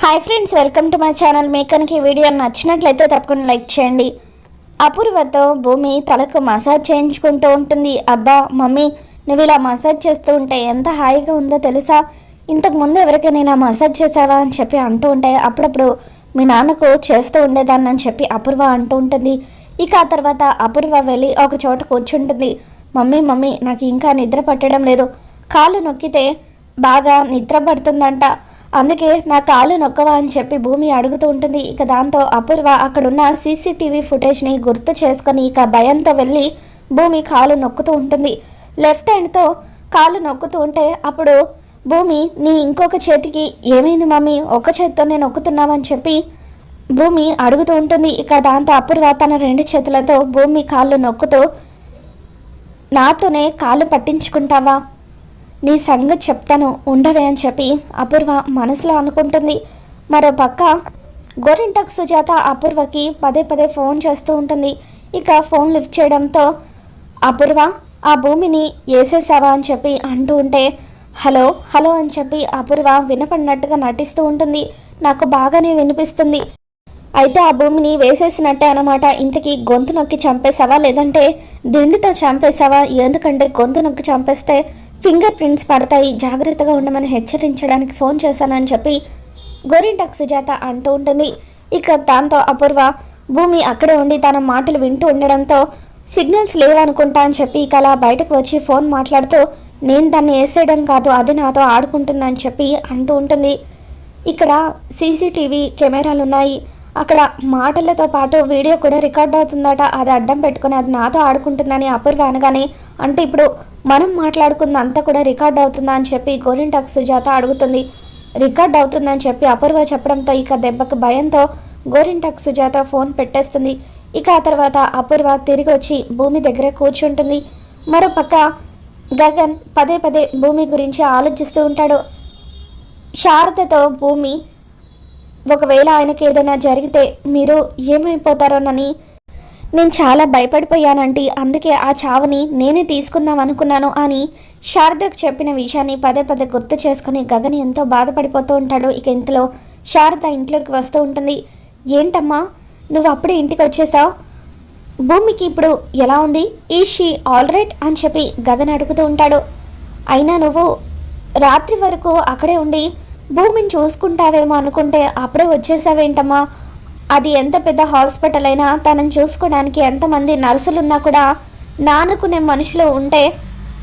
Hi friends welcome to my channel మీకు కనుక ఈ వీడియో నచ్చినట్లయితే తప్పకుండా లైక్ చేయండి. అపూర్వతో భూమి తలకు మసాజ్ చేయించుకుంటూ ఉంటుంది. అబ్బా మమ్మీ నువ్వు ఇలా మసాజ్ చేస్తూ ఉంటే ఎంత హాయిగా ఉందో తెలుసా? ఇంతకు ముందు ఎవరికైనా ఇలా మసాజ్ చేసావా అని చెప్పి అంటూ ఉంటే అప్పుడప్పుడు మీ నాన్నకు చేస్తూ ఉండేదాన్ని అని చెప్పి అపూర్వ అంటూ ఉంటుంది. ఇక ఆ తర్వాత అపూర్వ వెళ్ళి ఒక చోట కూర్చుంటుంది. మమ్మీ మమ్మీ నాకు ఇంకా నిద్ర పట్టడం లేదు. కాళ్ళు నొక్కితే బాగా నిద్ర పడుతుందంట. అందుకే నా కాలు నొక్కవా అని చెప్పి భూమి అడుగుతూ ఉంటుంది. ఇక దాంతో అపూర్వ అక్కడున్న సీసీటీవీ ఫుటేజ్ని గుర్తు చేసుకొని ఇక భయంతో వెళ్ళి భూమి కాలు నొక్కుతూ ఉంటుంది. లెఫ్ట్ హ్యాండ్తో కాలు నొక్కుతూ ఉంటే అప్పుడు భూమి నీ ఇంకొక చేతికి ఏమైంది మమ్మీ? ఒక చేతితోనే నొక్కుతున్నావని చెప్పి భూమి అడుగుతూ ఉంటుంది. ఇక దాంతో అపూర్వ తన రెండు చేతులతో భూమి కాళ్ళు నొక్కుతూ నాతోనే కాళ్ళు పట్టించుకుంటావా? నీ సంగతి చెప్తాను ఉండవే అని చెప్పి అపూర్వ మనసులో అనుకుంటుంది. మరో పక్క గోరింటక్ సుజాత అపూర్వకి పదే పదే ఫోన్ చేస్తూ ఉంటుంది. ఇక ఫోన్ లిఫ్ట్ చేయడంతో అపూర్వ ఆ భూమిని వేసేసావా అని చెప్పి అంటూ ఉంటే హలో హలో అని చెప్పి అపూర్వ వినపడినట్టుగా నటిస్తూ ఉంటుంది. నాకు బాగానే వినిపిస్తుంది. అయితే ఆ భూమిని వేసేసినట్టే అనమాట ఇంతకీ గొంతు నొక్కి చంపేసావా లేదంటే దిండితో చంపేసావా ఎందుకంటే గొంతు నొక్కి చంపేస్తే ఫింగర్ ప్రింట్స్ పడతాయి. జాగ్రత్తగా ఉండమని హెచ్చరించడానికి ఫోన్ చేశానని చెప్పి గోరింటక్ సుజాత అంటూ ఉంటుంది. ఇక దాంతో అపూర్వ భూమి అక్కడే ఉండి తన మాటలు వింటూ ఉండడంతో సిగ్నల్స్ లేవనుకుంటా అని చెప్పి ఇక అలా బయటకు వచ్చి ఫోన్ మాట్లాడుతూ నేను దాన్ని వేసేయడం కాదు అది నాతో ఆడుకుంటుందని చెప్పి అంటూ ఉంటుంది. ఇక్కడ సీసీటీవీ కెమెరాలు ఉన్నాయి అక్కడ మాటలతో పాటు వీడియో కూడా రికార్డ్ అవుతుందట. అది అడ్డం పెట్టుకుని అది నాతో ఆడుకుంటుందని అపూర్వ అనగానే అంటే ఇప్పుడు మనం మాట్లాడుకుంది అంతా కూడా రికార్డ్ అవుతుందా? అని చెప్పి గోరింటాక్ సుజాత అడుగుతుంది. రికార్డ్ అవుతుందని చెప్పి అపూర్వ చెప్పడంతో ఇక దెబ్బకు భయంతో గోరింటాక్ సుజాత ఫోన్ పెట్టేస్తుంది. ఇక ఆ తర్వాత అపూర్వ తిరిగి వచ్చి భూమి దగ్గర కూర్చుంటుంది. మరోపక్క గగన్ పదే పదే భూమి గురించి ఆలోచిస్తూ ఉంటాడు. శారదతో భూమి ఒకవేళ ఆయనకి ఏదైనా జరిగితే మీరు ఏమైపోతారోనని నేను చాలా భయపడిపోయానంటే. అందుకే ఆ చావుని నేనే తీసుకుందాం అనుకున్నాను అని శారదకు చెప్పిన విషయాన్ని పదే పదే గుర్తు చేసుకుని గగన్ ఎంతో బాధపడిపోతూ ఉంటాడు. ఇక ఇంతలో శారద ఇంట్లోకి వస్తూ ఉంటుంది. ఏంటమ్మా నువ్వు అప్పుడే ఇంటికి వచ్చేసావు? భూమికి ఇప్పుడు ఎలా ఉంది? ఈ షీ ఆల్ రైట్? అని చెప్పి గగన్ అడుగుతూ ఉంటాడు. అయినా నువ్వు రాత్రి వరకు అక్కడే ఉండి భూమిని చూసుకుంటావేమో అనుకుంటే అప్పుడే వచ్చేసావేంటమ్మా? అది ఎంత పెద్ద హాస్పిటల్ అయినా తనని చూసుకోవడానికి ఎంతమంది నర్సులు ఉన్నా కూడా నానుకునే మనుషులు ఉంటే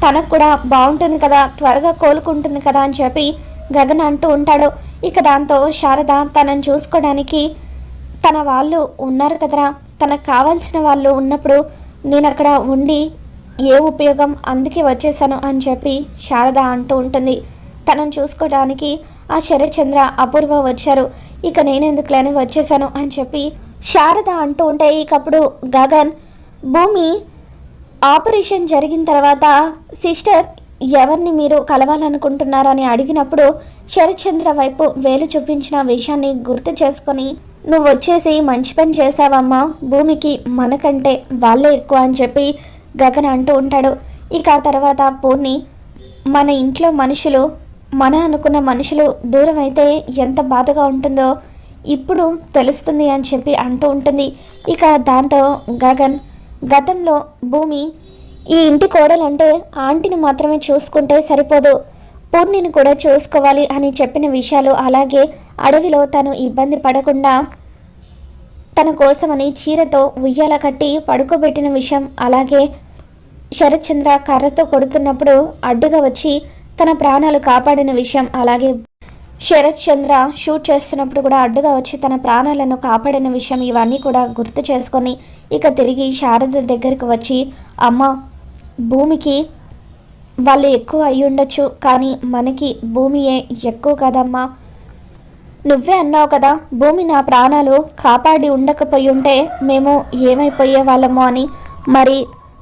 తనకు కూడా బాగుంటుంది కదా త్వరగా కోలుకుంటుంది కదా అని చెప్పి గగన్ అంటూ ఉంటాడు. ఇక దాంతో శారద తనని చూసుకోవడానికి తన వాళ్ళు ఉన్నారు కదరా. తనకు కావాల్సిన వాళ్ళు ఉన్నప్పుడు నేను అక్కడ ఉండి ఏ ఉపయోగం అందుకే వచ్చేసాను అని చెప్పి శారద అంటూ ఉంటుంది. తనను చూసుకోవడానికి ఆ శరత్చంద్ర అపూర్వ వచ్చారు. ఇక నేనెందుకులేని వచ్చేసాను అని చెప్పి శారద అంటూ ఉంటే ఇకప్పుడు గగన్ భూమి ఆపరేషన్ జరిగిన తర్వాత సిస్టర్ ఎవరిని మీరు కలవాలనుకుంటున్నారని అడిగినప్పుడు శరత్చంద్ర వైపు వేలు చూపించిన విషయాన్ని గుర్తు చేసుకొని నువ్వు వచ్చేసి మంచి పని చేసావమ్మా భూమికి మనకంటే వాళ్ళే ఎక్కువ అని చెప్పి గగన్ అంటూ ఉంటాడు. ఇక ఆ తర్వాత పూర్ణి మన ఇంట్లో మనుషులు మన అనుకున్న మనుషులు దూరం అయితే ఎంత బాధగా ఉంటుందో ఇప్పుడు తెలుస్తుంది అని చెప్పి అంటూ ఉంటుంది. ఇక దాంతో గగన్ గతంలో భూమి ఈ ఇంటి కోడలంటే ఆంటీని మాత్రమే చూసుకుంటే సరిపోదు. పూర్ణిని కూడా చూసుకోవాలి అని చెప్పిన విషయాలు అలాగే అడవిలో తను ఇబ్బంది పడకుండా తన కోసమని చీరతో ఉయ్యాల కట్టి పడుకోబెట్టిన విషయం అలాగే శరత్చంద్ర కర్రతో కొడుతున్నప్పుడు అడ్డుగా వచ్చి తన ప్రాణాలు కాపాడిన విషయం. అలాగే శరత్ చంద్ర షూట్ చేస్తున్నప్పుడు కూడా అడ్డుగా వచ్చి తన ప్రాణాలను కాపాడిన విషయం ఇవన్నీ కూడా గుర్తు చేసుకొని ఇక తిరిగి శారద దగ్గరికి వచ్చి అమ్మ భూమికి వాళ్ళు ఎక్కువ అయి ఉండొచ్చు కానీ మనకి భూమియే ఎక్కువ కదమ్మా. నువ్వే అన్నావు కదా భూమి నా ప్రాణాలు కాపాడి ఉండకపోయి ఉంటే మేము ఏమైపోయే వాళ్ళము అని. మరి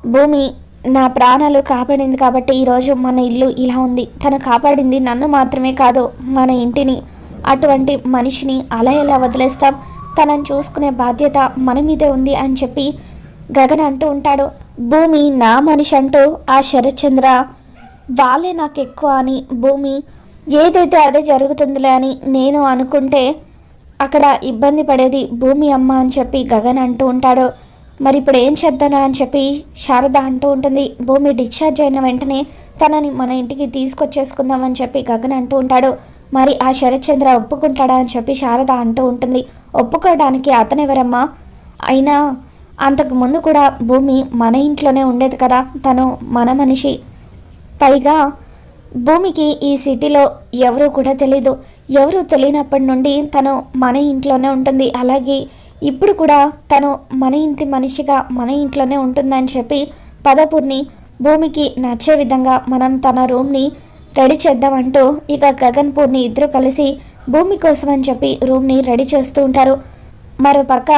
భూమి నా ప్రాణాలు కాపాడింది కాబట్టి ఈరోజు మన ఇల్లు ఇలా ఉంది. తను కాపాడింది నన్ను మాత్రమే కాదు మన ఇంటిని. అటువంటి మనిషిని అలా ఎలా వదిలేస్తాం? తనని చూసుకునే బాధ్యత మన మీదే ఉంది అని చెప్పి గగన్ అంటూ ఉంటాడు. భూమి నా మనిషి అంటూ ఆ శరత్చంద్ర వాళ్ళే నాకు ఎక్కువ అని భూమి ఏదైతే అదే జరుగుతుందిలే అని నేను అనుకుంటే అక్కడ ఇబ్బంది పడేది భూమి అమ్మ అని చెప్పి గగన్ అంటూ ఉంటాడు. మరి ఇప్పుడు ఏం చేద్దాను అని చెప్పి శారద అంటూ ఉంటుంది. భూమి డిశ్చార్జ్ అయిన వెంటనే తనని మన ఇంటికి తీసుకొచ్చేసుకుందామని చెప్పి గగన్ అంటూ ఉంటాడు. మరి ఆ శరత్చంద్ర ఒప్పుకుంటాడా అని చెప్పి శారద అంటూ ఉంటుంది. ఒప్పుకోవడానికి అతనెవరమ్మా అయినా అంతకు ముందు కూడా భూమి మన ఇంట్లోనే ఉండేది కదా. తను మన మనిషి. పైగా భూమికి ఈ సిటీలో ఎవరు కూడా తెలీదు. ఎవరు తెలియనప్పటి నుండి తను మన ఇంట్లోనే ఉంటుంది. అలాగే ఇప్పుడు కూడా తను మన ఇంటి మనిషిగా మన ఇంట్లోనే ఉంటుందని చెప్పి పదపూర్ని భూమికి నచ్చే విధంగా మనం తన రూమ్ని రెడీ చేద్దామంటూ ఇక గగన్పూర్ని ఇద్దరు కలిసి భూమి కోసం అని చెప్పి రూమ్ని రెడీ చేస్తూ ఉంటారు. మరో పక్క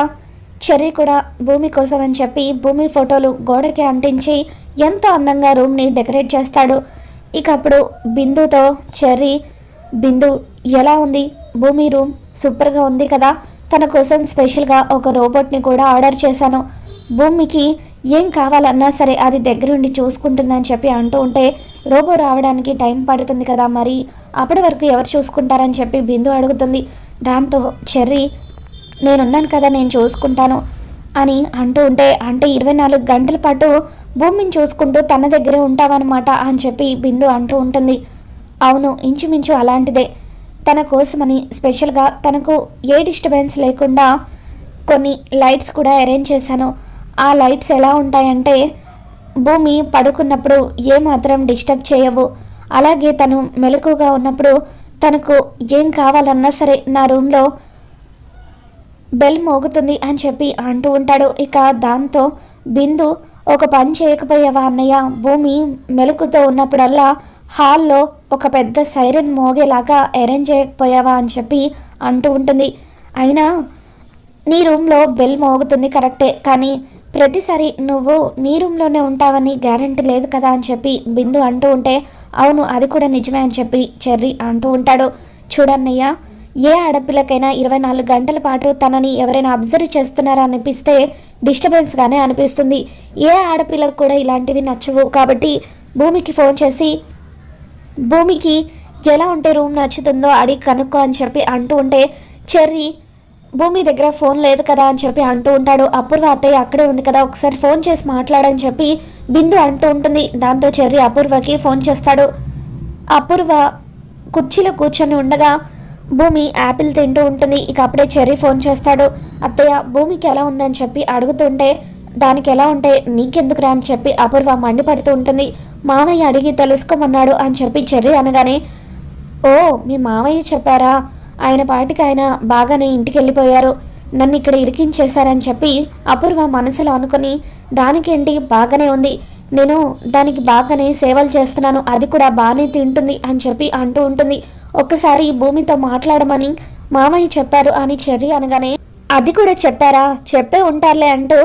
చెర్రీ కూడా భూమి కోసం అని చెప్పి భూమి ఫోటోలు గోడకి అంటించి ఎంతో అందంగా రూమ్ని డెకరేట్ చేస్తాడు. ఇక అప్పుడు బిందుతో చెర్రీ బిందు ఎలా ఉంది? భూమి రూమ్ సూపర్గా ఉంది కదా? తన కోసం స్పెషల్గా ఒక రోబోట్ని కూడా ఆర్డర్ చేశాను. భూమికి ఏం కావాలన్నా సరే అది దగ్గరుండి చూసుకుంటుందని చెప్పి అంటూ ఉంటే రోబో రావడానికి టైం పడుతుంది కదా మరి? అప్పటి వరకు ఎవరు చూసుకుంటారని చెప్పి బిందు అడుగుతుంది. దాంతో చెర్రీ నేనున్నాను కదా నేను చూసుకుంటాను అని అంటూ ఉంటే అంటే ఇరవై నాలుగు గంటల పాటు భూమిని చూసుకుంటూ తన దగ్గరే ఉంటావన్నమాట అని చెప్పి బిందు అంటూ ఉంటుంది. అవును ఇంచుమించు అలాంటిదే. తన కోసమని స్పెషల్గా తనకు ఏ డిస్టర్బెన్స్ లేకుండా కొన్ని లైట్స్ కూడా అరేంజ్ చేశాను. ఆ లైట్స్ ఎలా ఉంటాయంటే భూమి పడుకున్నప్పుడు ఏమాత్రం డిస్టర్బ్ చేయవు. అలాగే తను మెలకుగా ఉన్నప్పుడు తనకు ఏం కావాలన్నా సరే నా రూమ్లో బెల్ మోగుతుంది అని చెప్పి అంటూ ఉంటాడు. ఇక దాంతో బిందు ఒక పని చేయకపోయావా అన్నయ్య? భూమి మెలకుతో ఉన్నప్పుడల్లా హాల్లో ఒక పెద్ద సైరన్ మోగేలాగా అరేంజ్ చేయకపోయావా అని చెప్పి అంటూ ఉంటుంది. అయినా నీ రూమ్లో బెల్ మోగుతుంది కరెక్టే కానీ ప్రతిసారి నువ్వు నీ రూమ్లోనే ఉంటావని గ్యారంటీ లేదు కదా అని చెప్పి బిందు అంటూ ఉంటే అవును అది కూడా నిజమే అని చెప్పి చెర్రీ అంటూ ఉంటాడు. చూడన్నయ్య ఏ ఆడపిల్లకైనా ఇరవై నాలుగు గంటల పాటు తనని ఎవరైనా అబ్జర్వ్ చేస్తున్నారా అనిపిస్తే డిస్టర్బెన్స్గానే అనిపిస్తుంది. ఏ ఆడపిల్లకు కూడా ఇలాంటివి నచ్చవు కాబట్టి భూమికి ఫోన్ చేసి భూమికి ఎలా ఉంటే రూమ్ నచ్చుతుందో అడిగి కనుక్కో అని చెప్పి అంటూ ఉంటే చెర్రీ భూమి దగ్గర ఫోన్ లేదు కదా అని చెప్పి అంటూ ఉంటాడు. అపూర్వ అత్తయ్య అక్కడే ఉంది కదా ఒకసారి ఫోన్ చేసి మాట్లాడని చెప్పి బిందు అంటూ ఉంటుంది. దాంతో చెర్రీ అపూర్వకి ఫోన్ చేస్తాడు. అపూర్వ కుర్చీలో కూర్చొని ఉండగా భూమి యాపిల్ తింటూ ఉంటుంది. ఇక అప్పుడే చెర్రీ ఫోన్ చేస్తాడు. అత్తయ్య భూమికి ఎలా ఉందని చెప్పి అడుగుతుంటే దానికి ఎలా ఉంటే నీకెందుకు రా అని చెప్పి అపూర్వ మండిపడుతూ ఉంటుంది. మామయ్య అడిగి తెలుసుకోమన్నాడు అని చెప్పి చెర్రి అనగానే ఓ మీ మామయ్య చెప్పారా? ఆయన పాటికి ఆయన బాగానే ఇంటికి వెళ్ళిపోయారు నన్ను ఇక్కడ ఇరికించేశారని చెప్పి అపూర్వ మనసులో అనుకుని దానికేంటి బాగానే ఉంది. నేను దానికి బాగానే సేవలు చేస్తున్నాను. అది కూడా బాగానే తింటుంది అని చెప్పి అంటూ ఉంటుంది. ఒక్కసారి భూమితో మాట్లాడమని మామయ్య చెప్పారు అని చెర్రి అనగానే అది కూడా చెప్పారా? చెప్పే ఉంటారులే అంటూ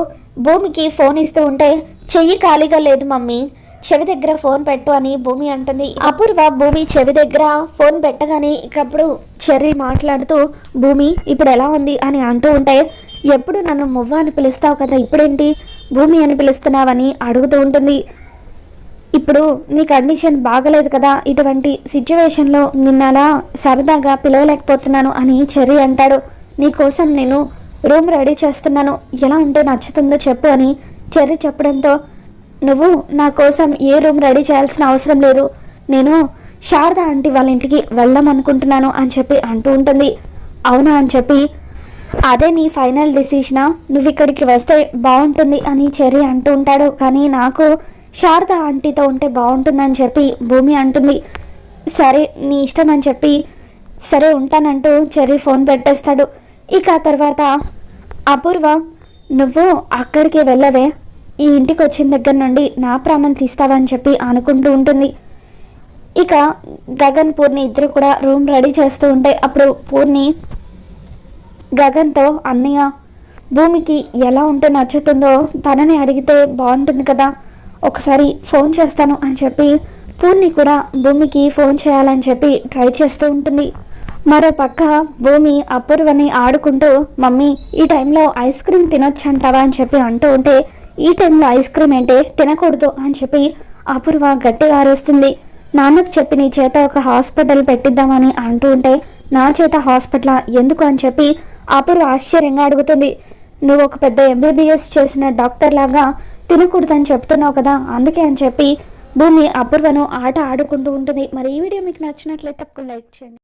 భూమికి ఫోన్ ఇస్తూ ఉంటే చెయ్యి ఖాళీగా లేదు మమ్మీ. చెవి దగ్గర ఫోన్ పెట్టు అని భూమి అంటుంది. అపూర్వ భూమి చెవి దగ్గర ఫోన్ పెట్టగానే ఇకప్పుడు చెర్రీ మాట్లాడుతూ భూమి ఇప్పుడు ఎలా ఉంది? అని అంటూ ఉంటే ఎప్పుడు నన్ను మువ్వ అని పిలుస్తావు కదా ఇప్పుడేంటి భూమి అని పిలుస్తున్నావని అడుగుతూ ఉంటుంది. ఇప్పుడు నీ కండిషన్ బాగలేదు కదా ఇటువంటి సిచ్యువేషన్లో నిన్నలా సరదాగా పిలవలేకపోతున్నాను అని చెర్రీ అంటాడు. నీకోసం నేను రూమ్ రెడీ చేస్తున్నాను. ఎలా ఉంటే నచ్చుతుందో చెప్పు అని చెర్రీ చెప్పడంతో నువ్వు నా కోసం ఏ రూమ్ రెడీ చేయాల్సిన అవసరం లేదు. నేను శారద ఆంటీ వాళ్ళ ఇంటికి వెళ్దాం అనుకుంటున్నాను అని చెప్పి అంటూ ఉంటుంది. అవునా అని చెప్పి అదే నీ ఫైనల్ డిసిషనా? నువ్వు ఇక్కడికి వస్తే బాగుంటుంది అని చెర్రీ అంటూ ఉంటాడు. కానీ నాకు శారద ఆంటీతో ఉంటే బాగుంటుందని చెప్పి భూమి అంటుంది. సరే నీ ఇష్టం అని చెప్పి సరే ఉంటానంటూ చెర్రీ ఫోన్ పెట్టేస్తాడు. ఇక ఆ తర్వాత అపూర్వ నువ్వు అక్కడికి వెళ్ళవే. ఈ ఇంటికి వచ్చిన దగ్గర నుండి నా ప్రాణం తీస్తావని చెప్పి అనుకుంటూ ఉంటుంది. ఇక గగన్ పూర్ణి ఇద్దరు కూడా రూమ్ రెడీ చేస్తూ ఉంటే అప్పుడు పూర్ణి గగన్తో అన్నయ్య భూమికి ఎలా ఉంటే నచ్చుతుందో తనని అడిగితే బాగుంటుంది కదా ఒకసారి ఫోన్ చేస్తాను అని చెప్పి పూర్ణి కూడా భూమికి ఫోన్ చేయాలని చెప్పి ట్రై చేస్తూ ఉంటుంది. మరో పక్క భూమి అపూర్వని ఆడుకుంటూ మమ్మీ ఈ టైంలో ఐస్ క్రీమ్ తినొచ్చు అంటావా అని చెప్పి అంటూ ఉంటే ఈ టైంలో ఐస్ క్రీమ్ ఏంటే? తినకూడదు అని చెప్పి అపూర్వ గట్టిగా అరుస్తుంది. నాన్నకు చెప్పి నీ చేత ఒక హాస్పిటల్ పెట్టిద్దామని అంటూ ఉంటే నా చేత హాస్పిటల్? ఎందుకు? అని చెప్పి అపూర్వ ఆశ్చర్యంగా అడుగుతుంది. నువ్వు ఒక పెద్ద ఎంబీబీఎస్ చేసిన డాక్టర్ లాగా తినకూడదని చెప్తున్నావు కదా అందుకే అని చెప్పి భూమి అపూర్వను ఆట ఆడుకుంటూ ఉంటుంది. మరి ఈ వీడియో మీకు నచ్చినట్లయితే తప్పకుండా లైక్ చేయండి.